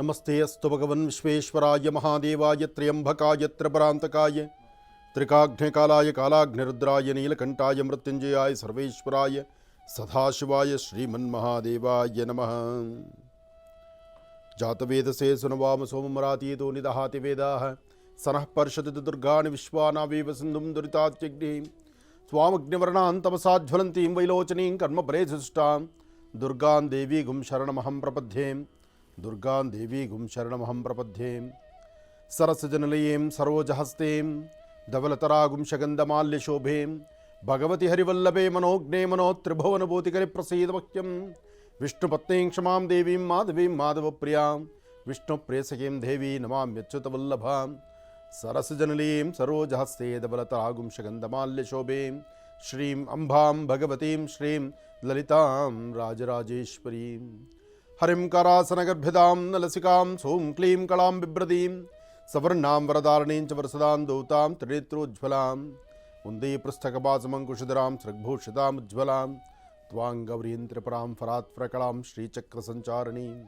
नमस्ते अस्तु भगवन् विश्वेश्वराय महादेवाय त्र्यंबकाय त्रिभ्रांतकाय त्रिकाघ्नकालाय कालाघ्निरुद्राय नीलकंठाय मृत्युंजयाय सर्वेश्वराय, सदाशिवाय श्रीमन्महादेवाय नमः। जातवेद से सुनवाम सोमरातीतो निदहाति वेदाः, सनः पर्षति दुर्गाणि विश्वानावेव सिन्धुं दुरितात्यग्निं स्वामग्निवर्णां तपसाज्ज्वलन्तीं वैलोचनीं कर्मपरे सुष्टां दुर्गां देवीगुं शरणमहं प्रपद्ये। दुर्गा देवी गुम शरण हम प्रपद्ये सरसजनलयीं सरोजहस्तीं धवलतरागुं शगन्धमाल्यशोभें भगवती हरिवल्लभे विष्णुपत्नी क्षमा देवी माधवी देवीं प्रिया विष्णु प्रेसकी देवी नमाम्यच्युतवल्लभां सरसजनलीं सरोजहस्ते धवलतरागुं शगन्धमाल्यशोभें श्रीं अंबा भगवती श्रीं ललितां राजराजेश्वरीम्। हरिं करासनगर्भिदां नलसिकां सों क्लीं कलां बिभ्रदीं सवर्णां वरदारणीं च वरसदां दूतां त्रिनेत्रोज्ज्वलां उन्दीपृष्ठकपासमङ्कुशधरां सृग्भूषितामुज्ज्वलां त्वां गौरीं त्रिपुरां फरात्प्रकलां श्रीचक्रसञ्चारिणीं,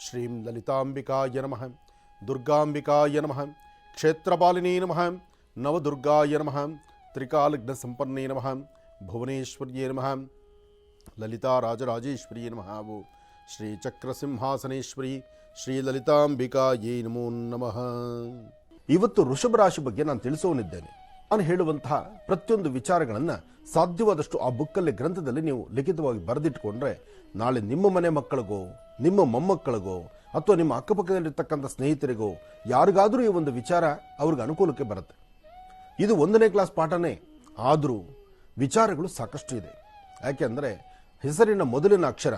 श्रीं ललिताम्बिकाय नमः, दुर्गाम्बिकाय नमः, क्षेत्रपालिनी नमः, नवदुर्गाय नमः त्रिकालघ्नसम्पन्ने नमः, भुवनेश्वर्ये नमः, ललिताराजराजेश्वर्ये नमः। वो ಶ್ರೀ ಚಕ್ರಸಿಂಹಾಸನೇಶ್ವರಿ ಶ್ರೀ ಲಲಿತಾಂಬಿಕಾಯೇ ನಮೋ ನಮಃ. ಇವತ್ತು ಋಷಭ ರಾಶಿ ಬಗ್ಗೆ ನಾನು ತಿಳಿಸೋನಿದ್ದೇನೆ. ನಾನು ಹೇಳುವಂತಹ ಪ್ರತಿಯೊಂದು ವಿಚಾರಗಳನ್ನು ಸಾಧ್ಯವಾದಷ್ಟು ಆ ಬುಕ್ಕಲ್ಲಿ ಗ್ರಂಥದಲ್ಲಿ ನೀವು ಲಿಖಿತವಾಗಿ ಬರೆದಿಟ್ಕೊಂಡ್ರೆ, ನಾಳೆ ನಿಮ್ಮ ಮನೆ ಮಕ್ಕಳಿಗೋ, ನಿಮ್ಮ ಮೊಮ್ಮಕ್ಕಳಿಗೋ, ಅಥವಾ ನಿಮ್ಮ ಅಕ್ಕಪಕ್ಕದಲ್ಲಿರ್ತಕ್ಕಂಥ ಸ್ನೇಹಿತರಿಗೋ, ಯಾರಿಗಾದರೂ ಈ ಒಂದು ವಿಚಾರ ಅವ್ರಿಗೆ ಅನುಕೂಲಕ್ಕೆ ಬರುತ್ತೆ. ಇದು ಒಂದನೇ ಕ್ಲಾಸ್ ಪಾಠನೇ. ಆದರೂ ವಿಚಾರಗಳು ಸಾಕಷ್ಟು ಇದೆ. ಯಾಕೆಂದರೆ ಹೆಸರಿನ ಮೊದಲಿನ ಅಕ್ಷರ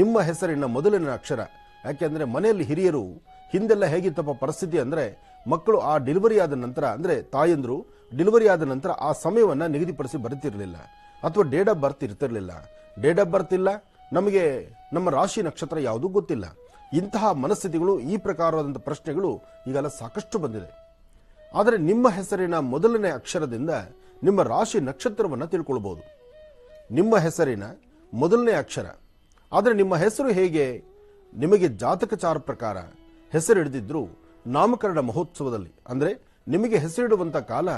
ನಿಮ್ಮ ಹೆಸರಿನ ಮೊದಲಿನ ಅಕ್ಷರ. ಯಾಕೆಂದರೆ ಮನೆಯಲ್ಲಿ ಹಿರಿಯರು ಹಿಂದೆಲ್ಲ ಹೇಗಿತ್ತಪ್ಪ ಪರಿಸ್ಥಿತಿ ಅಂದರೆ ಮಕ್ಕಳು ಆ ಡೆಲಿವರಿ ಆದ ನಂತರ ಅಂದರೆ ತಾಯಂದರು ಡೆಲಿವರಿ ಆದ ನಂತರ ಆ ಸಮಯವನ್ನು ನಿಗದಿಪಡಿಸಿ ಬರ್ತಿರಲಿಲ್ಲ ಅಥವಾ ಡೇಟ್ ಆಫ್ ಬರ್ತ್ ಇರ್ತಿರಲಿಲ್ಲ. ಡೇಟ್ ಆಫ್ ಬರ್ತ್ ಇಲ್ಲ. ನಮಗೆ ನಮ್ಮ ರಾಶಿ ನಕ್ಷತ್ರ ಯಾವುದೂ ಗೊತ್ತಿಲ್ಲ. ಇಂತಹ ಮನಸ್ಥಿತಿಗಳು ಈ ಪ್ರಕಾರವಾದಂಥ ಪ್ರಶ್ನೆಗಳು ಈಗೆಲ್ಲ ಸಾಕಷ್ಟು ಬಂದಿದೆ. ಆದರೆ ನಿಮ್ಮ ಹೆಸರಿನ ಮೊದಲನೇ ಅಕ್ಷರದಿಂದ ನಿಮ್ಮ ರಾಶಿ ನಕ್ಷತ್ರವನ್ನು ತಿಳ್ಕೊಳ್ಬೋದು. ನಿಮ್ಮ ಹೆಸರಿನ ಮೊದಲನೇ ಅಕ್ಷರ. ಆದರೆ ನಿಮ್ಮ ಹೆಸರು ಹೇಗೆ? ನಿಮಗೆ ಜಾತಕಚಾರ ಪ್ರಕಾರ ಹೆಸರು ಹಿಡಿದಿದ್ರು ನಾಮಕರಣ ಮಹೋತ್ಸವದಲ್ಲಿ. ಅಂದರೆ ನಿಮಗೆ ಹೆಸರಿಡುವಂಥ ಕಾಲ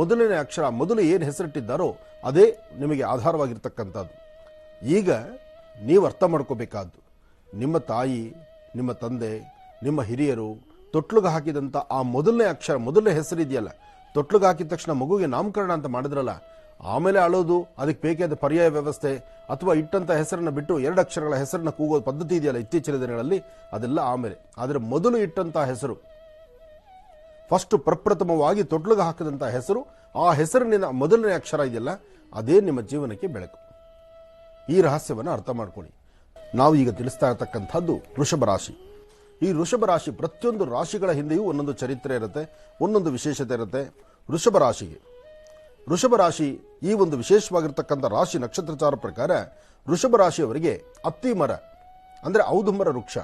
ಮೊದಲನೇ ಅಕ್ಷರ, ಮೊದಲು ಏನು ಹೆಸರಿಟ್ಟಿದ್ದಾರೋ ಅದೇ ನಿಮಗೆ ಆಧಾರವಾಗಿರ್ತಕ್ಕಂಥದ್ದು. ಈಗ ನೀವು ಅರ್ಥ ಮಾಡ್ಕೋಬೇಕಾದ್ದು, ನಿಮ್ಮ ತಾಯಿ, ನಿಮ್ಮ ತಂದೆ, ನಿಮ್ಮ ಹಿರಿಯರು ತೊಟ್ಲುಗೆ ಹಾಕಿದಂಥ ಆ ಮೊದಲನೇ ಅಕ್ಷರ, ಮೊದಲನೇ ಹೆಸರಿದೆಯಲ್ಲ ತೊಟ್ಲುಗೆ ಹಾಕಿದ ತಕ್ಷಣ ಮಗುವಿಗೆ ನಾಮಕರಣ ಅಂತ ಮಾಡಿದ್ರಲ್ಲ ಆಮೇಲೆ ಅಳೋದು, ಅದಕ್ಕೆ ಬೇಕಾದ ಪರ್ಯಾಯ ವ್ಯವಸ್ಥೆ ಅಥವಾ ಇಟ್ಟಂತ ಹೆಸರನ್ನು ಬಿಟ್ಟು ಎರಡು ಅಕ್ಷರಗಳ ಹೆಸರನ್ನ ಕೂಗೋ ಪದ್ಧತಿ ಇದೆಯಲ್ಲ ಇತ್ತೀಚಿನ ದಿನಗಳಲ್ಲಿ? ಅದೆಲ್ಲ ಆಮೇಲೆ. ಆದರೆ ಮೊದಲು ಇಟ್ಟಂತ ಹೆಸರು ಫಸ್ಟ್ ಪ್ರಪ್ರಥಮವಾಗಿ ತೊಟ್ಲುಗೆ ಹಾಕಿದಂಥ ಹೆಸರು, ಆ ಹೆಸರಿನ ಮೊದಲನೇ ಅಕ್ಷರ ಇದೆಯಲ್ಲ, ಅದೇ ನಿಮ್ಮ ಜೀವನಕ್ಕೆ ಬೆಳಕು. ಈ ರಹಸ್ಯವನ್ನು ಅರ್ಥ ಮಾಡ್ಕೊಳ್ಳಿ. ನಾವು ಈಗ ತಿಳಿಸ್ತಾ ಇರತಕ್ಕಂಥದ್ದು ವೃಷಭ ರಾಶಿ. ಈ ವೃಷಭ ರಾಶಿ ಪ್ರತಿಯೊಂದು ರಾಶಿಗಳ ಹಿಂದೆಯೂ ಒಂದೊಂದು ಚರಿತ್ರೆ ಇರುತ್ತೆ, ಒಂದೊಂದು ವಿಶೇಷತೆ ಇರುತ್ತೆ. ವೃಷಭ ರಾಶಿಗೆ ವೃಷಭ ರಾಶಿ ಈ ಒಂದು ವಿಶೇಷವಾಗಿರ್ತಕ್ಕಂಥ ರಾಶಿ ನಕ್ಷತ್ರಚಾರ ಪ್ರಕಾರ ವೃಷಭ ರಾಶಿಯವರಿಗೆ ಅತ್ತಿ ಮರ, ಅಂದರೆ ಔದುಂಬರ ವೃಕ್ಷ.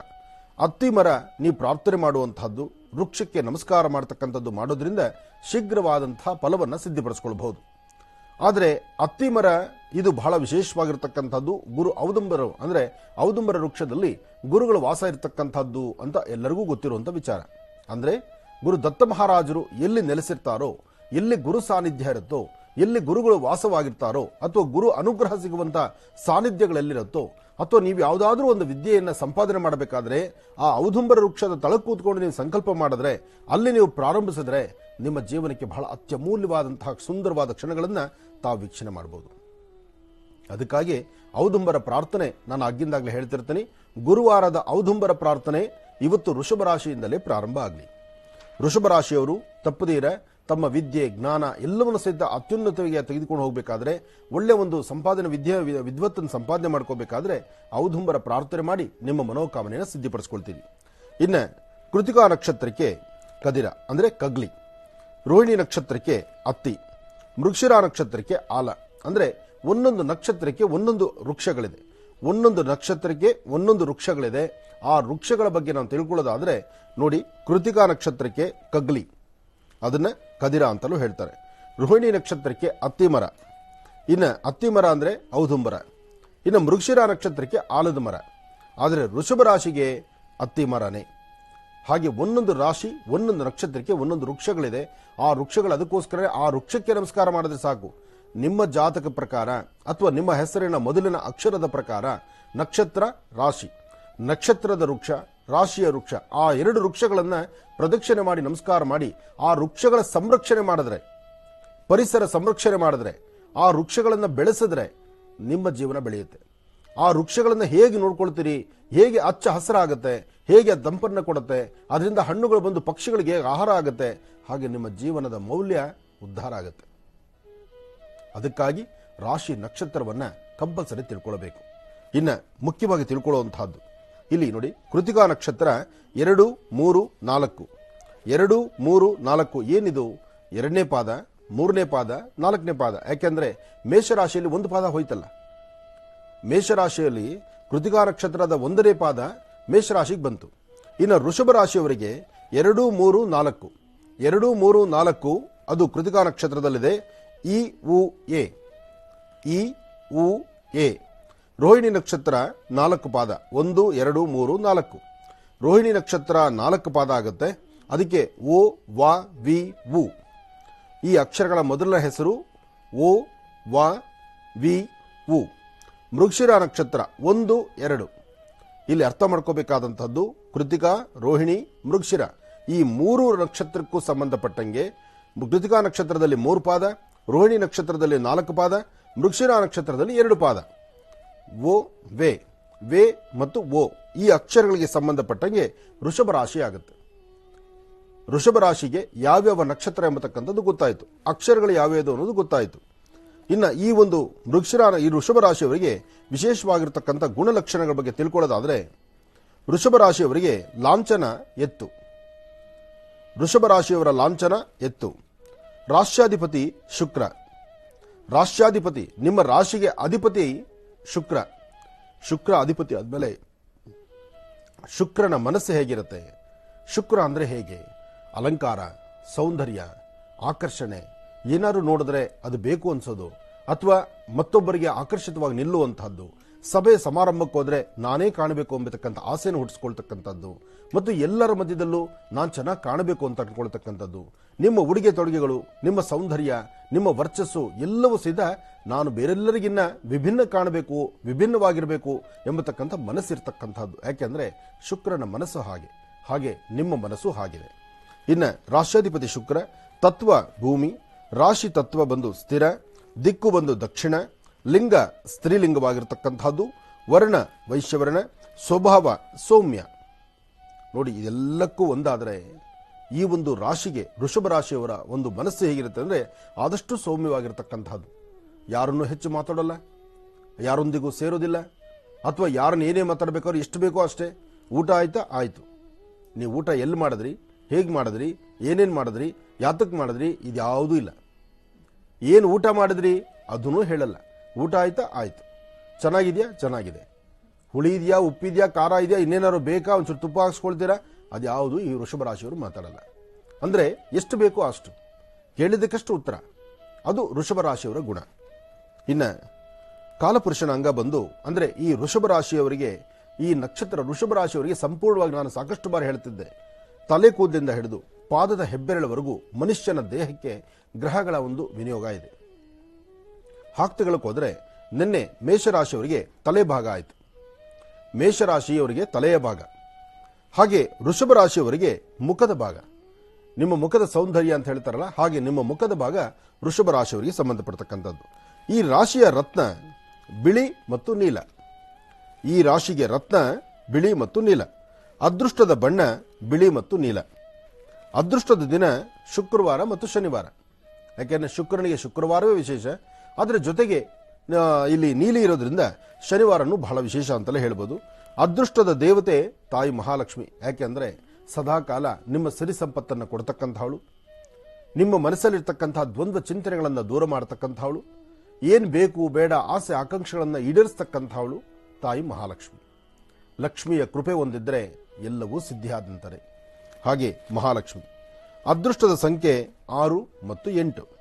ಅತ್ತಿ ಮರ ನೀವು ಪ್ರಾರ್ಥನೆ ಮಾಡುವಂತಹದ್ದು, ವೃಕ್ಷಕ್ಕೆ ನಮಸ್ಕಾರ ಮಾಡತಕ್ಕಂಥದ್ದು ಮಾಡೋದ್ರಿಂದ ಶೀಘ್ರವಾದಂತಹ ಫಲವನ್ನು ಸಿದ್ಧಿಪಡಿಸ್ಕೊಳ್ಬಹುದು. ಆದರೆ ಅತ್ತಿ ಮರ ಇದು ಬಹಳ ವಿಶೇಷವಾಗಿರ್ತಕ್ಕಂಥದ್ದು, ಗುರು ಔದುಂಬರ, ಅಂದರೆ ಔದುಂಬರ ವೃಕ್ಷದಲ್ಲಿ ಗುರುಗಳು ವಾಸ ಇರತಕ್ಕಂಥದ್ದು ಅಂತ ಎಲ್ಲರಿಗೂ ಗೊತ್ತಿರುವಂಥ ವಿಚಾರ. ಅಂದರೆ ಗುರು ದತ್ತ ಮಹಾರಾಜರು ಎಲ್ಲಿ ನೆಲೆಸಿರ್ತಾರೋ ಎಲ್ಲಿ ಗುರು ಸಾನ್ನಿಧ್ಯ ಇರುತ್ತೋ, ಎಲ್ಲಿ ಗುರುಗಳು ವಾಸವಾಗಿರ್ತಾರೋ, ಅಥವಾ ಗುರು ಅನುಗ್ರಹ ಸಿಗುವಂತ ಸಾನ್ನಿಧ್ಯಗಳೆಲ್ಲಿರುತ್ತೋ, ಅಥವಾ ನೀವು ಯಾವುದಾದ್ರೂ ಒಂದು ವಿದ್ಯೆಯನ್ನು ಸಂಪಾದನೆ ಮಾಡಬೇಕಾದ್ರೆ, ಆ ಔದುಂಬರ ವೃಕ್ಷದ ತಳಕ್ಕೆ ಕೂತ್ಕೊಂಡು ನೀವು ಸಂಕಲ್ಪ ಮಾಡಿದ್ರೆ, ಅಲ್ಲಿ ನೀವು ಪ್ರಾರಂಭಿಸಿದ್ರೆ, ನಿಮ್ಮ ಜೀವನಕ್ಕೆ ಬಹಳ ಅತ್ಯಮೂಲ್ಯವಾದಂತಹ ಸುಂದರವಾದ ಕ್ಷಣಗಳನ್ನು ತಾವು ವೀಕ್ಷಣೆ ಮಾಡಬಹುದು ಅದಕ್ಕಾಗಿ ಔದುಂಬರ ಪ್ರಾರ್ಥನೆ ನಾನು ಆಗಿಂದಾಗಲೇ ಹೇಳ್ತಿರ್ತೀನಿ. ಗುರುವಾರದ ಔದುಂಬರ ಪ್ರಾರ್ಥನೆ ಇವತ್ತು ವೃಷಭ ರಾಶಿಯಿಂದಲೇ ಪ್ರಾರಂಭ ಆಗಲಿ. ವೃಷಭ ರಾಶಿಯವರು ತಪ್ಪದೀರ ತಮ್ಮ ವಿದ್ಯೆ, ಜ್ಞಾನ ಎಲ್ಲವನ್ನು ಸಹಿತ ಅತ್ಯುನ್ನತವಾಗಿ ತೆಗೆದುಕೊಂಡು ಹೋಗಬೇಕಾದ್ರೆ, ಒಳ್ಳೆ ಒಂದು ಸಂಪಾದನೆ ವಿದ್ಯೆ ವಿದ್ವತ್ತನ್ನು ಸಂಪಾದನೆ ಮಾಡ್ಕೋಬೇಕಾದ್ರೆ ಔದುಂಬರ ಪ್ರಾರ್ಥನೆ ಮಾಡಿ ನಿಮ್ಮ ಮನೋಕಾಮನೆಯನ್ನು ಸಿದ್ಧಪಡಿಸ್ಕೊಳ್ತೀರಿ. ಇನ್ನು ಕೃತಿಕಾ ನಕ್ಷತ್ರಕ್ಕೆ ಕದಿರ, ಅಂದರೆ ಕಗ್ಲಿ. ರೋಹಿಣಿ ನಕ್ಷತ್ರಕ್ಕೆ ಅತ್ತಿ. ಮೃಕ್ಷಿರ ನಕ್ಷತ್ರಕ್ಕೆ ಆಲ, ಅಂದರೆ ಒಂದೊಂದು ನಕ್ಷತ್ರಕ್ಕೆ ಒಂದೊಂದು ವೃಕ್ಷಗಳಿದೆ. ಒಂದೊಂದು ನಕ್ಷತ್ರಕ್ಕೆ ಒಂದೊಂದು ವೃಕ್ಷಗಳಿದೆ. ಆ ವೃಕ್ಷಗಳ ಬಗ್ಗೆ ನಾವು ತಿಳ್ಕೊಳ್ಳೋದಾದರೆ, ನೋಡಿ ಕೃತಿಕಾ ನಕ್ಷತ್ರಕ್ಕೆ ಕಗ್ಲಿ. ಅದನ್ನ ಕದಿರ ಅಂತಲೂ ಹೇಳ್ತಾರೆ. ರೋಹಿಣಿ ನಕ್ಷತ್ರಕ್ಕೆ ಅತ್ತಿಮರ. ಇನ್ನು ಅತ್ತಿ ಮರ ಅಂದರೆ ಔದುಂಬರ. ಇನ್ನು ಮೃಕ್ಷಿರ ನಕ್ಷತ್ರಕ್ಕೆ ಆಲದ ಮರ ಆದರೆ ಋಷಭ ರಾಶಿಗೆ ಅತ್ತಿಮರನೇ. ಹಾಗೆ ಒಂದೊಂದು ರಾಶಿ, ಒಂದೊಂದು ನಕ್ಷತ್ರಕ್ಕೆ ಒಂದೊಂದು ವೃಕ್ಷಗಳಿದೆ. ಆ ವೃಕ್ಷಗಳು ಅದಕ್ಕೋಸ್ಕರ ಆ ವೃಕ್ಷಕ್ಕೆ ನಮಸ್ಕಾರ ಮಾಡಿದ್ರೆ ಸಾಕು. ನಿಮ್ಮ ಜಾತಕ ಪ್ರಕಾರ ಅಥವಾ ನಿಮ್ಮ ಹೆಸರಿನ ಮೊದಲಿನ ಅಕ್ಷರದ ಪ್ರಕಾರ ನಕ್ಷತ್ರ ರಾಶಿ. ನಕ್ಷತ್ರದ ವೃಕ್ಷ ರಾಶಿಯ ವೃಕ್ಷ. ಆ ಎರಡು ವೃಕ್ಷಗಳನ್ನು ಪ್ರದಕ್ಷಿಣೆ ಮಾಡಿ, ನಮಸ್ಕಾರ ಮಾಡಿ, ಆ ವೃಕ್ಷಗಳ ಸಂರಕ್ಷಣೆ ಮಾಡಿದ್ರೆ, ಪರಿಸರ ಸಂರಕ್ಷಣೆ ಮಾಡಿದ್ರೆ, ಆ ವೃಕ್ಷಗಳನ್ನು ಬೆಳೆಸಿದ್ರೆ ನಿಮ್ಮ ಜೀವನ ಬೆಳೆಯುತ್ತೆ. ಆ ವೃಕ್ಷಗಳನ್ನು ಹೇಗೆ ನೋಡ್ಕೊಳ್ತೀರಿ, ಹೇಗೆ ಅಚ್ಚ ಹಸಿರಾಗುತ್ತೆ, ಹೇಗೆ ದಂಪನ್ನು ಕೊಡುತ್ತೆ, ಅದರಿಂದ ಹಣ್ಣುಗಳು ಬಂದು ಪಕ್ಷಿಗಳಿಗೆ ಆಹಾರ ಆಗುತ್ತೆ, ಹಾಗೆ ನಿಮ್ಮ ಜೀವನದ ಮೌಲ್ಯ ಉದ್ಧಾರ ಆಗುತ್ತೆ. ಅದಕ್ಕಾಗಿ ರಾಶಿ ನಕ್ಷತ್ರವನ್ನ ಕಂಪಲ್ಸರಿ ತಿಳ್ಕೊಳ್ಬೇಕು. ಇನ್ನು ಮುಖ್ಯವಾಗಿ ತಿಳ್ಕೊಳ್ಳುವಂತಹದ್ದು ಇಲ್ಲಿ ನೋಡಿ, ಕೃತಿಕಾ ನಕ್ಷತ್ರ ಎರಡು, ಮೂರು, ನಾಲ್ಕು. ಎರಡು, ಮೂರು, ನಾಲ್ಕು ಏನಿದು? ಎರಡನೇ ಪಾದ, ಮೂರನೇ ಪಾದ, ನಾಲ್ಕನೇ ಪಾದ. ಯಾಕೆಂದ್ರೆ ಮೇಷರಾಶಿಯಲ್ಲಿ ಒಂದು ಪಾದ ಹೋಯ್ತಲ್ಲ. ಮೇಷರಾಶಿಯಲ್ಲಿ ಕೃತಿಕಾ ನಕ್ಷತ್ರದ ಒಂದನೇ ಪಾದ ಮೇಷರಾಶಿಗೆ ಬಂತು. ಇನ್ನು ಋಷಭ ರಾಶಿಯವರಿಗೆ ಎರಡು, ಮೂರು, ನಾಲ್ಕು. ಎರಡು, ಮೂರು, ನಾಲ್ಕು, ಅದು ಕೃತಿಕಾ ನಕ್ಷತ್ರದಲ್ಲಿದೆ. ಇ, ಉ, ಎ. ಇ, ಉ, ಎ. ರೋಹಿಣಿ ನಕ್ಷತ್ರ ನಾಲ್ಕು ಪಾದ. ಒಂದು, ಎರಡು, ಮೂರು, ನಾಲ್ಕು. ರೋಹಿಣಿ ನಕ್ಷತ್ರ ನಾಲ್ಕು ಪಾದ ಆಗುತ್ತೆ. ಅದಕ್ಕೆ ಓ, ವ, ವಿ, ವು. ಈ ಅಕ್ಷರಗಳ ಮೊದಲ ಹೆಸರು ಓ, ವ, ವಿ, ವು. ಮೃಕ್ಷಿರ ನಕ್ಷತ್ರ ಒಂದು, ಎರಡು. ಇಲ್ಲಿ ಅರ್ಥ ಮಾಡ್ಕೋಬೇಕಾದಂಥದ್ದು ಕೃತಿಕಾ, ರೋಹಿಣಿ ಮೃಕ್ಷಿರ ಈ ಮೂರು ನಕ್ಷತ್ರಕ್ಕೂ ಸಂಬಂಧಪಟ್ಟಂಗೆ ಕೃತಿಕಾ ನಕ್ಷತ್ರದಲ್ಲಿ ಮೂರು ಪಾದ, ರೋಹಿಣಿ ನಕ್ಷತ್ರದಲ್ಲಿ ನಾಲ್ಕು ಪಾದ ಮೃಕ್ಷಿರ ನಕ್ಷತ್ರದಲ್ಲಿ ಎರಡು ಪಾದ. ಓ ವೇ ವೇ ಮತ್ತು ಓ ಈ ಅಕ್ಷರಗಳಿಗೆ ಸಂಬಂಧಪಟ್ಟಂಗೆ ವೃಷಭ ರಾಶಿ ಆಗುತ್ತೆ. ವೃಷಭ ರಾಶಿಗೆ ಯಾವ್ಯಾವ ನಕ್ಷತ್ರ ಎಂಬತಕ್ಕಂಥದ್ದು ಗೊತ್ತಾಯಿತು. ಅಕ್ಷರಗಳು ಯಾವ್ಯಾವುದು ಅನ್ನೋದು ಗೊತ್ತಾಯಿತು. ಇನ್ನು ಈ ಒಂದು ವೃಕ್ಷರ ಈ ವೃಷಭ ರಾಶಿಯವರಿಗೆ ವಿಶೇಷವಾಗಿರ್ತಕ್ಕಂಥ ಗುಣಲಕ್ಷಣಗಳ ಬಗ್ಗೆ ತಿಳ್ಕೊಳ್ಳೋದಾದ್ರೆ, ವೃಷಭ ರಾಶಿಯವರಿಗೆ ಲಾಂಛನ ಎತ್ತು. ವೃಷಭ ರಾಶಿಯವರ ಲಾಂಛನ ಎತ್ತು. ರಾಷ್ಟ್ರಾಧಿಪತಿ ಶುಕ್ರ. ರಾಷ್ಟ್ರಾಧಿಪತಿ ನಿಮ್ಮ ರಾಶಿಗೆ ಅಧಿಪತಿ ಶುಕ್ರ ಶುಕ್ರ ಅಧಿಪತಿ ಆದಮೇಲೆ ಶುಕ್ರನ ಮನಸ್ಸು ಹೇಗಿರುತ್ತೆ? ಶುಕ್ರ ಅಂದ್ರೆ ಹೇಗೆ? ಅಲಂಕಾರ, ಸೌಂದರ್ಯ, ಆಕರ್ಷಣೆ, ಏನಾದ್ರು ನೋಡಿದ್ರೆ ಅದು ಬೇಕು ಅನ್ಸೋದು, ಅಥವಾ ಮತ್ತೊಬ್ಬರಿಗೆ ಆಕರ್ಷಿತವಾಗಿ ನಿಲ್ಲುವಂತಹದ್ದು ಸಭೆ ಸಮಾರಂಭಕ್ಕೆ ಹೋದ್ರೆ ನಾನೇ ಕಾಣಬೇಕು ಅಂಬತಕ್ಕಂಥ ಆಸೆಯನ್ನು ಹುಟ್ಟಿಸ್ಕೊಳ್ತಕ್ಕಂಥದ್ದು. ಮತ್ತು ಎಲ್ಲರ ಮಧ್ಯದಲ್ಲೂ ನಾನು ಚೆನ್ನಾಗಿ ಕಾಣಬೇಕು ಅಂತ ಅನ್ಕೊಳ್ತಕ್ಕಂಥದ್ದು ನಿಮ್ಮ ಉಡುಗೆ ತೊಡುಗೆಗಳು, ನಿಮ್ಮ ಸೌಂದರ್ಯ, ನಿಮ್ಮ ವರ್ಚಸ್ಸು ಎಲ್ಲವೂ ಸಹಿತ ನಾನು ಬೇರೆಲ್ಲರಿಗಿನ್ನ ವಿಭಿನ್ನ ಕಾಣಬೇಕು, ವಿಭಿನ್ನವಾಗಿರಬೇಕು ಎಂಬತಕ್ಕಂಥ ಮನಸ್ಸಿರ್ತಕ್ಕಂಥದ್ದು. ಯಾಕೆಂದ್ರೆ ಶುಕ್ರನ ಮನಸ್ಸು ಹಾಗೆ. ಹಾಗೆ ನಿಮ್ಮ ಮನಸ್ಸು ಹಾಗಿದೆ. ಇನ್ನು ರಾಷ್ಟ್ರಾಧಿಪತಿ ಶುಕ್ರ, ತತ್ವ ಭೂಮಿ, ರಾಶಿ ತತ್ವ ಬಂದು ಸ್ಥಿರ, ದಿಕ್ಕು ಬಂದು ದಕ್ಷಿಣ ಲಿಂಗ ಸ್ತ್ರೀಲಿಂಗವಾಗಿರ್ತಕ್ಕಂಥದ್ದು ವರ್ಣ ವೈಶ್ಯವರ್ಣ, ಸ್ವಭಾವ ಸೌಮ್ಯ. ನೋಡಿ, ಇದೆಲ್ಲಕ್ಕೂ ಒಂದಾದರೆ ಈ ಒಂದು ರಾಶಿಗೆ, ವೃಷಭ ರಾಶಿಯವರ ಒಂದು ಮನಸ್ಸು ಹೇಗಿರುತ್ತೆ ಅಂದರೆ ಆದಷ್ಟು ಸೌಮ್ಯವಾಗಿರ್ತಕ್ಕಂಥದ್ದು ಯಾರನ್ನು ಹೆಚ್ಚು ಮಾತಾಡೋಲ್ಲ, ಯಾರೊಂದಿಗೂ ಸೇರೋದಿಲ್ಲ, ಅಥವಾ ಯಾರನ್ನ ಏನೇ ಮಾತಾಡಬೇಕಾದ್ರೂ ಎಷ್ಟು ಬೇಕೋ ಅಷ್ಟೇ, ಊಟ ಆಯ್ತಾ ಆಯಿತು. ನೀವು ಊಟ ಎಲ್ಲಿ ಮಾಡಿದ್ರಿ, ಹೇಗೆ ಮಾಡಿದ್ರಿ, ಏನೇನು ಮಾಡಿದ್ರಿ ಯಾತಕ್ಕೆ ಮಾಡಿದ್ರಿ, ಇದ್ಯಾವುದೂ ಇಲ್ಲ. ಏನು ಊಟ ಮಾಡಿದ್ರಿ, ಅದನ್ನೂ ಹೇಳಲ್ಲ. ಊಟ ಆಯ್ತಾ? ಆಯ್ತು. ಚೆನ್ನಾಗಿದೆಯಾ? ಚೆನ್ನಾಗಿದೆ. ಹುಳಿ ಇದೆಯಾ ಉಪ್ಪಿದೆಯಾ, ಖಾರ ಇದೆಯಾ? ಇನ್ನೇನಾದ್ರು ಬೇಕಾ? ಒಂಚೂರು ತುಪ್ಪ ಹಾಕ್ಸ್ಕೊಳ್ತೀರಾ? ಅದ್ಯಾವುದು ಈ ವೃಷಭ ರಾಶಿಯವರು ಮಾತಾಡಲ್ಲ. ಅಂದ್ರೆ ಎಷ್ಟು ಬೇಕೋ ಅಷ್ಟು. ಕೇಳಿದ್ದಕ್ಕಷ್ಟು ಉತ್ತರ. ಅದು ವೃಷಭ ರಾಶಿಯವರ ಗುಣ. ಇನ್ನ ಕಾಲಪುರುಷನ ಅಂಗ ಬಂದು, ಅಂದ್ರೆ ಈ ವೃಷಭ ರಾಶಿಯವರಿಗೆ, ಈ ನಕ್ಷತ್ರ ವೃಷಭ ರಾಶಿಯವರಿಗೆ ಸಂಪೂರ್ಣವಾಗಿ ನಾನು ಸಾಕಷ್ಟು ಬಾರಿ ಹೇಳ್ತಿದ್ದೆ. ತಲೆ ಕೂದಲಿಂದ ಹಿಡಿದು ಪಾದದ ಹೆಬ್ಬೆರಳವರೆಗೂ ಮನುಷ್ಯನ ದೇಹಕ್ಕೆ ಗ್ರಹಗಳ ಒಂದು ವಿನಿಯೋಗ ಇದೆ. ಹಾಕ್ತಗಳಕ್ಕೆ ಹೋದರೆ ನಿನ್ನೆ ಮೇಷರಾಶಿಯವರಿಗೆ ತಲೆ ಭಾಗ ಆಯಿತು. ಮೇಷರಾಶಿಯವರಿಗೆ ತಲೆಯ ಭಾಗ. ಹಾಗೆ ವೃಷಭ ರಾಶಿಯವರಿಗೆ ಮುಖದ ಭಾಗ. ನಿಮ್ಮ ಮುಖದ ಸೌಂದರ್ಯ ಅಂತ ಹೇಳ್ತಾರಲ್ಲ, ಹಾಗೆ ನಿಮ್ಮ ಮುಖದ ಭಾಗ ವೃಷಭ ರಾಶಿಯವರಿಗೆ ಸಂಬಂಧಪಡ್ತಕ್ಕಂಥದ್ದು. ಈ ರಾಶಿಯ ರತ್ನ ಬಿಳಿ ಮತ್ತು ನೀಲ. ಈ ರಾಶಿಗೆ ರತ್ನ ಬಿಳಿ ಮತ್ತು ನೀಲ. ಅದೃಷ್ಟದ ಬಣ್ಣ ಬಿಳಿ ಮತ್ತು ನೀಲ. ಅದೃಷ್ಟದ ದಿನ ಶುಕ್ರವಾರ ಮತ್ತು ಶನಿವಾರ. ಯಾಕೆಂದರೆ ಶುಕ್ರನಿಗೆ ಶುಕ್ರವಾರವೇ ವಿಶೇಷ. ಅದರ ಜೊತೆಗೆ ಇಲ್ಲಿ ನೀಲಿ ಇರೋದ್ರಿಂದ ಶನಿವಾರನು ಬಹಳ ವಿಶೇಷ ಅಂತಲೇ ಹೇಳ್ಬೋದು. ಅದೃಷ್ಟದ ದೇವತೆ ತಾಯಿ ಮಹಾಲಕ್ಷ್ಮಿ. ಯಾಕೆಂದರೆ ಸದಾಕಾಲ ನಿಮ್ಮ ಸಿರಿ ಸಂಪತ್ತನ್ನು ಕೊಡ್ತಕ್ಕಂಥವಳು ನಿಮ್ಮ ಮನಸ್ಸಲ್ಲಿರ್ತಕ್ಕಂಥ ದ್ವಂದ್ವ ಚಿಂತನೆಗಳನ್ನು ದೂರ ಮಾಡತಕ್ಕಂಥವಳು ಏನು ಬೇಕು, ಬೇಡ, ಆಸೆ, ಆಕಾಂಕ್ಷೆಗಳನ್ನು ಈಡೇರಿಸ್ತಕ್ಕಂಥವಳು ತಾಯಿ ಮಹಾಲಕ್ಷ್ಮಿ. ಲಕ್ಷ್ಮಿಯ ಕೃಪೆ ಹೊಂದಿದ್ರೆ ಎಲ್ಲವೂ ಸಿದ್ಧಿಯಾದಂತಾರೆ. ಹಾಗೆ ಮಹಾಲಕ್ಷ್ಮಿ. ಅದೃಷ್ಟದ ಸಂಖ್ಯೆ ಆರು ಮತ್ತು ಎಂಟು.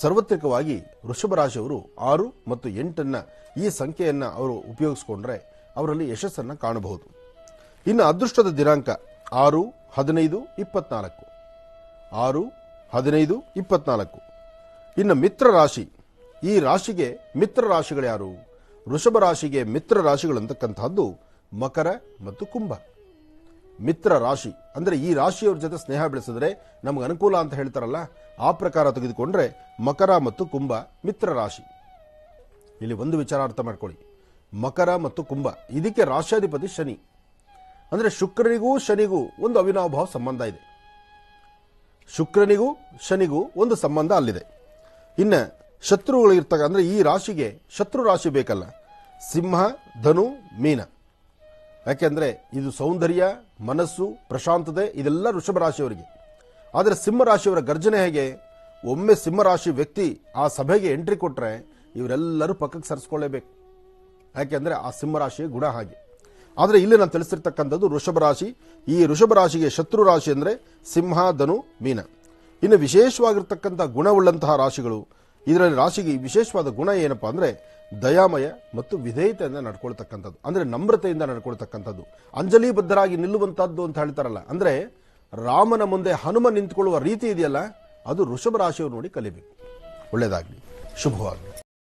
ಸಾರ್ವತ್ರಿಕವಾಗಿ ವೃಷಭ ರಾಶಿಯವರು ಆರು ಮತ್ತು ಎಂಟನ್ನ ಈ ಸಂಖ್ಯೆಯನ್ನ ಅವರು ಉಪಯೋಗಿಸಿಕೊಂಡ್ರೆ ಅವರಲ್ಲಿ ಯಶಸ್ಸನ್ನು ಕಾಣಬಹುದು. ಇನ್ನು ಅದೃಷ್ಟದ ದಿನಾಂಕ ಆರು, ಹದಿನೈದು, ಇಪ್ಪತ್ನಾಲ್ಕು. ಆರು, ಹದಿನೈದು, ಇಪ್ಪತ್ನಾಲ್ಕು. ಇನ್ನು ಮಿತ್ರ ರಾಶಿ, ಈ ರಾಶಿಗೆ ಮಿತ್ರ ರಾಶಿಗಳು ಯಾರು? ವೃಷಭ ರಾಶಿಗೆ ಮಿತ್ರ ರಾಶಿಗಳು ಅಂತಕ್ಕಂತಹದ್ದು ಮಕರ ಮತ್ತು ಕುಂಭ. ಮಿತ್ರ ರಾಶಿ. ಅಂದ್ರೆ ಈ ರಾಶಿಯವ್ರ ಜೊತೆ ಸ್ನೇಹ ಬೆಳೆಸಿದ್ರೆ ನಮ್ಗೆ ಅನುಕೂಲ ಅಂತ ಹೇಳ್ತಾರಲ್ಲ, ಆ ಪ್ರಕಾರ ತೆಗೆದುಕೊಂಡ್ರೆ ಮಕರ ಮತ್ತು ಕುಂಭ ಮಿತ್ರ ರಾಶಿ. ಇಲ್ಲಿ ಒಂದು ವಿಚಾರ ಅರ್ಥ ಮಾಡ್ಕೊಳ್ಳಿ. ಮಕರ ಮತ್ತು ಕುಂಭ, ಇದಕ್ಕೆ ರಾಶ್ಯಾಧಿಪತಿ ಶನಿ. ಅಂದ್ರೆ ಶುಕ್ರನಿಗೂ ಶನಿಗೂ ಒಂದು ಅವಿನಾಭಾವ ಸಂಬಂಧ ಇದೆ. ಶುಕ್ರನಿಗೂ ಶನಿಗೂ ಒಂದು ಸಂಬಂಧ ಅಲ್ಲಿದೆ. ಇನ್ನು ಶತ್ರುಗಳು ಇರ್ತಕ್ಕ, ಅಂದ್ರೆ ಈ ರಾಶಿಗೆ ಶತ್ರು ರಾಶಿ ಬೇಕಲ್ಲ, ಸಿಂಹ, ಧನು, ಮೀನ. ಯಾಕೆಂದ್ರೆ ಇದು ಸೌಂದರ್ಯ ಮನಸ್ಸು, ಪ್ರಶಾಂತತೆ, ಇದೆಲ್ಲ ವೃಷಭ ರಾಶಿಯವರಿಗೆ. ಆದರೆ ಸಿಂಹ ರಾಶಿಯವರ ಗರ್ಜನೆ ಹೇಗೆ? ಒಮ್ಮೆ ಸಿಂಹ ರಾಶಿ ವ್ಯಕ್ತಿ ಆ ಸಭೆಗೆ ಎಂಟ್ರಿ ಕೊಟ್ಟರೆ ಇವರೆಲ್ಲರೂ ಪಕ್ಕಕ್ಕೆ ಸರಿಸ್ಕೊಳ್ಳೇಬೇಕು. ಯಾಕೆಂದರೆ ಆ ಸಿಂಹ ರಾಶಿಯ ಗುಣ ಹಾಗೆ. ಆದರೆ ಇಲ್ಲಿ ನಾನು ತಿಳಿಸಿರ್ತಕ್ಕಂಥದ್ದು ವೃಷಭ ರಾಶಿ. ಈ ವೃಷಭ ರಾಶಿಗೆ ಶತ್ರು ರಾಶಿ ಅಂದರೆ ಸಿಂಹ, ಧನು, ಮೀನ. ಇನ್ನು ವಿಶೇಷವಾಗಿರ್ತಕ್ಕಂಥ ಗುಣವುಳ್ಳಂತಹ ರಾಶಿಗಳು, ಇದರಲ್ಲಿ ರಾಶಿಗೆ ವಿಶೇಷವಾದ ಗುಣ ಏನಪ್ಪಾ ಅಂದ್ರೆ ದಯಾಮಯ ಮತ್ತು ವಿಧೇಯತೆಯಿಂದ ನಡ್ಕೊಳ್ತಕ್ಕಂಥದ್ದು. ಅಂದ್ರೆ ನಮ್ರತೆಯಿಂದ ನಡ್ಕೊಳ್ತಕ್ಕಂಥದ್ದು. ಅಂಜಲಿಬದ್ಧರಾಗಿ ನಿಲ್ಲುವಂಥದ್ದು ಅಂತ ಹೇಳ್ತಾರಲ್ಲ. ಅಂದ್ರೆ ರಾಮನ ಮುಂದೆ ಹನುಮ ನಿಂತ್ಕೊಳ್ಳುವ ರೀತಿ ಇದೆಯಲ್ಲ, ಅದು ಋಷಭ ರಾಶಿಯವರು ನೋಡಿ ಕಲಿಬೇಕು. ಒಳ್ಳೆಯದಾಗಲಿ ಶುಭವಾಗಲಿ.